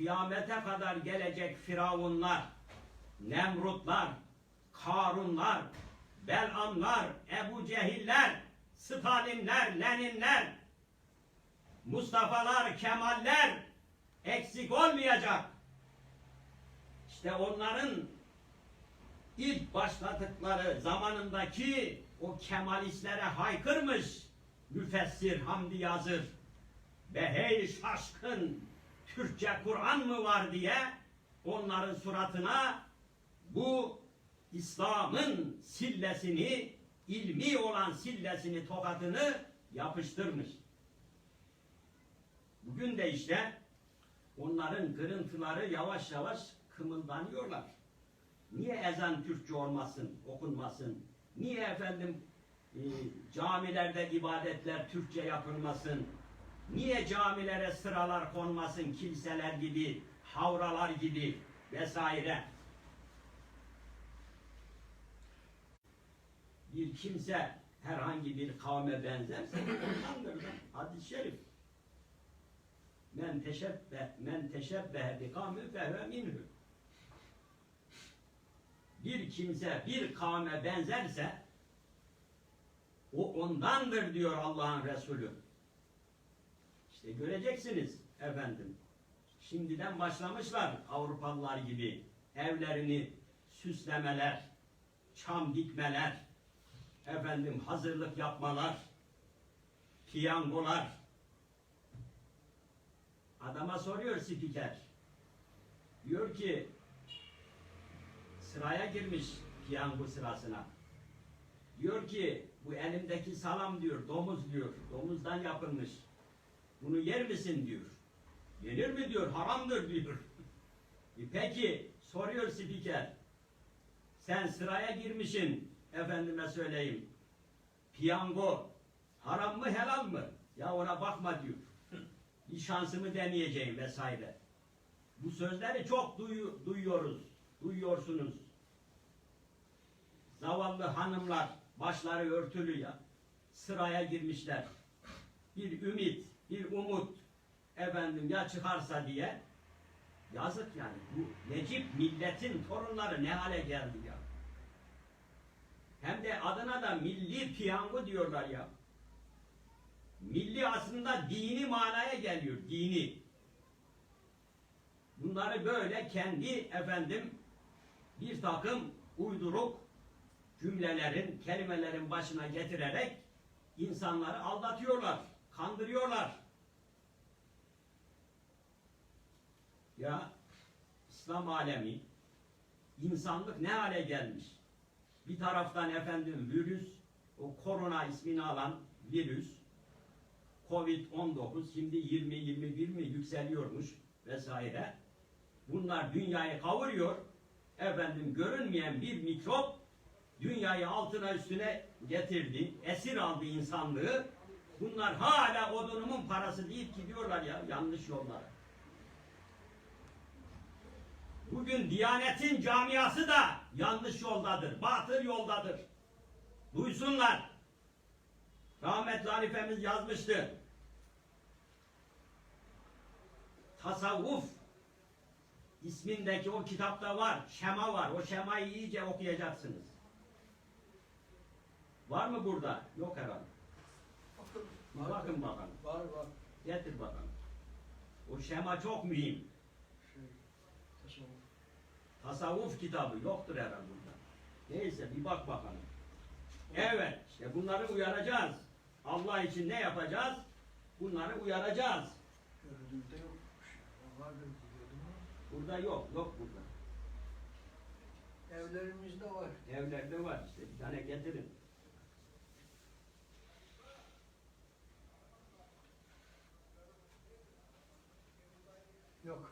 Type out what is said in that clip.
kıyamete kadar gelecek firavunlar, Nemrutlar, Karunlar, Belamlar, Ebu Cehiller, Stalinler, Leninler, Mustafa'lar, Kemaller eksik olmayacak. İşte onların ilk başladıkları zamanındaki o Kemalistlere haykırmış müfessir Hamdi Yazır ve hey şaşkın Türkçe Kur'an mı var diye onların suratına bu İslam'ın sillesini ilmi olan sillesini tokatını yapıştırmış. Bugün de işte onların kırıntıları yavaş yavaş kımıldanıyorlar. Niye ezan Türkçe olmasın, okunmasın? Niye efendim e, camilerde ibadetler Türkçe yapılmasın? Niye camilere sıralar konmasın kiliseler gibi, havralar gibi vesaire? Bir kimse herhangi bir kavme benzerse ondandır da. Hadis-i şerif. Men teşebbe men teşebbehe bi kavmin fehve minhu. Bir kimse bir kavme benzerse o ondandır diyor Allah'ın Resulü. İşte göreceksiniz efendim. Şimdiden başlamışlar Avrupalılar gibi evlerini süslemeler, çam dikmeler, efendim hazırlık yapmalar, piyangolar. Adama soruyor spiker. Diyor ki sıraya girmiş piyango sırasına. Diyor ki bu elimdeki salam diyor domuz diyor. Domuzdan yapılmış. Bunu yer misin diyor. Yenir mi diyor haramdır diyor. E peki soruyor spiker. Sen sıraya girmişsin efendime söyleyeyim. Piyango haram mı helal mı? Ya ona bakma diyor. Bir şansımı deneyeceğim vesaire. Bu sözleri çok duyu- duyuyoruz. Duyuyorsunuz. Zavallı hanımlar başları örtülü ya. Sıraya girmişler. Bir ümit, bir umut efendim ya çıkarsa diye yazık yani. Bu Necip milletin torunları ne hale geldi ya. Hem de adına da milli piyango diyorlar ya. Milli aslında dini manaya geliyor, dini. Bunları böyle kendi efendim bir takım uyduruk cümlelerin, kelimelerin başına getirerek insanları aldatıyorlar, kandırıyorlar. Ya İslam alemi, insanlık ne hale gelmiş? Bir taraftan efendim virüs, o korona ismini alan virüs, Covid-19 şimdi 20-21 mi yükseliyormuş vesaire. Bunlar dünyayı kavuruyor. Efendim görünmeyen bir mikrop dünyayı altına üstüne getirdi. Esir aldı insanlığı. Bunlar hala odunumun parası deyip gidiyorlar ya yanlış yollara. Bugün Diyanet'in camiası da yanlış yoldadır. Batıl yoldadır. Duysunlar. Rahmetli halifemiz yazmıştı. Tasavvuf ismindeki o kitapta var. Şema var. O şemayı iyice okuyacaksınız. Var mı burada? Yok herhalde. Bir bakın bakalım. Var var. Getir bakalım. O şema çok mühim. Tasavvuf. Kitabı yoktur herhalde burada. Neyse bir bak bakalım. Evet işte bunları uyaracağız. Allah için ne yapacağız? Bunları uyaracağız. Gördüğümde yokmuş. diyordum ama Burada yok, yok burada. evlerimizde var. Evlerde var işte bir tane getirin.